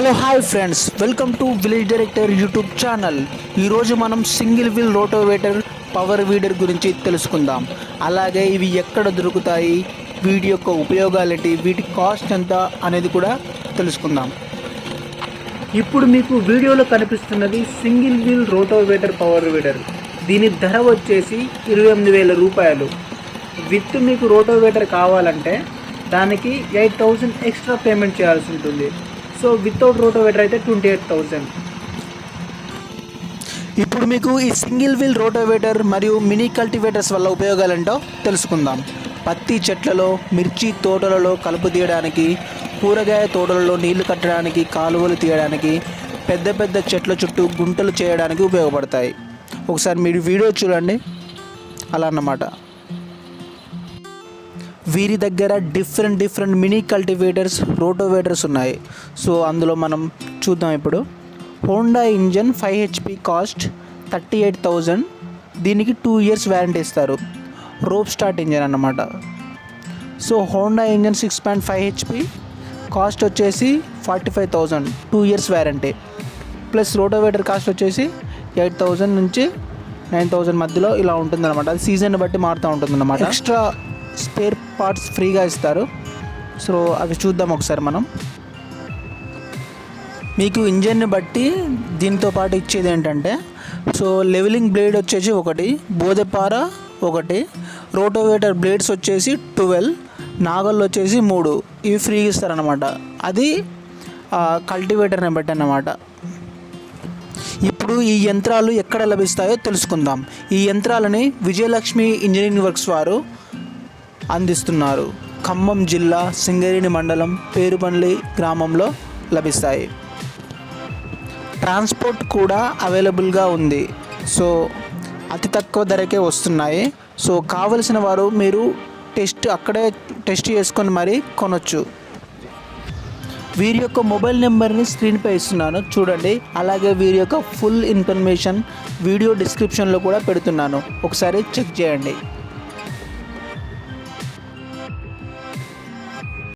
Hello hi friends. Welcome to village director YouTube channel. ఈరోజు మనం single wheel rotavator power weeder గురించి తెలుసుకుందాం. అలాగే ఇవి ఎక్కడ దొరుకుతాయి వీటి యొక్క ఉపయోగాలు ఏంటి వీటి కాస్ట్ ఎంత అనేది కూడా తెలుసుకుందాం. ఇప్పుడు మీకు వీడియోలో కనిపిస్తున్నది single wheel rotavator power weeder. దీని ధర వచ్చేసి ఇరవై ఎనిమిది వేల రూపాయలు. విత్ మీకు రోటోవేటర్ కావాలంటే దానికి ఎయిట్ థౌజండ్ ఎక్స్ట్రా పేమెంట్ చేయాల్సి ఉంటుంది. సో వితౌట్ రోటోవేటర్ అయితే ట్వంటీ ఎయిట్ థౌజండ్ ఇప్పుడు మీకు ఈ సింగిల్ వీల్ రోటోవేటర్ మరియు మినీ కల్టివేటర్స్ వల్ల ఉపయోగాలేంటో తెలుసుకుందాం. పత్తి చెట్లలో మిర్చి తోటలలో కలుపు తీయడానికి కూరగాయ తోటలలో నీళ్ళు కట్టడానికి కాలువలు తీయడానికి పెద్ద పెద్ద చెట్ల చుట్టూ గుంటలు చేయడానికి ఉపయోగపడతాయి. ఒకసారి మీరు వీడియో చూడండి. అలా అన్నమాట. వీరి దగ్గర different different mini cultivators rotavators ఉన్నాయి. సో అందులో మనం చూద్దాం ఇప్పుడు. Honda engine five HP cost thirty eight thousand దీనికి టూ ఇయర్స్ వ్యారంటీ ఇస్తారు. రోప్ స్టార్ట్ ఇంజన్ అన్నమాట. So Honda engine six point five HP cost వచ్చేసి forty five thousand two years warranty plus rotavator cost వచ్చేసి eight thousand నుంచి nine thousand మధ్యలో ఇలా ఉంటుందన్నమాట. అది సీజన్ బట్టి మారుతూ ఉంటుందన్నమాట. ఎక్స్ట్రా స్పేర్ పార్ట్స్ ఫ్రీగా ఇస్తారు. సో అవి చూద్దాం ఒకసారి మనం. మీకు ఇంజన్ని బట్టి దీంతో పాటు ఇచ్చేది ఏంటంటే సో లెవెలింగ్ బ్లేడ్ వచ్చేసి ఒకటి బోదెపార ఒకటి రోటోవేటర్ బ్లేడ్స్ వచ్చేసి ట్వెల్వ్ నాగళ్ళు వచ్చేసి మూడు. ఇవి ఫ్రీగా ఇస్తారనమాట అది కల్టివేటర్ని బట్టి అన్నమాట. ఇప్పుడు ఈ యంత్రాలు ఎక్కడ లభిస్తాయో తెలుసుకుందాం. ఈ యంత్రాలని విజయలక్ష్మి ఇంజనీరింగ్ వర్క్స్ వారు అందిస్తున్నారు. ఖమ్మం జిల్లా సింగరేణి మండలం పేరుపల్లి గ్రామంలో లభిస్తాయి. ట్రాన్స్పోర్ట్ కూడా అవైలబుల్గా ఉంది. సో అతి తక్కువ ధరకే వస్తున్నాయి. సో కావలసిన వారు మీరు టెస్ట్ అక్కడే టెస్ట్ చేసుకొని మరీ కొనొచ్చు. వీరి యొక్క మొబైల్ నెంబర్ని స్క్రీన్పై ఇస్తున్నాను. చూడండి. అలాగే వీరి యొక్క ఫుల్ ఇన్ఫర్మేషన్ వీడియో డిస్క్రిప్షన్లో కూడా పెడుతున్నాను. ఒకసారి చెక్ చేయండి.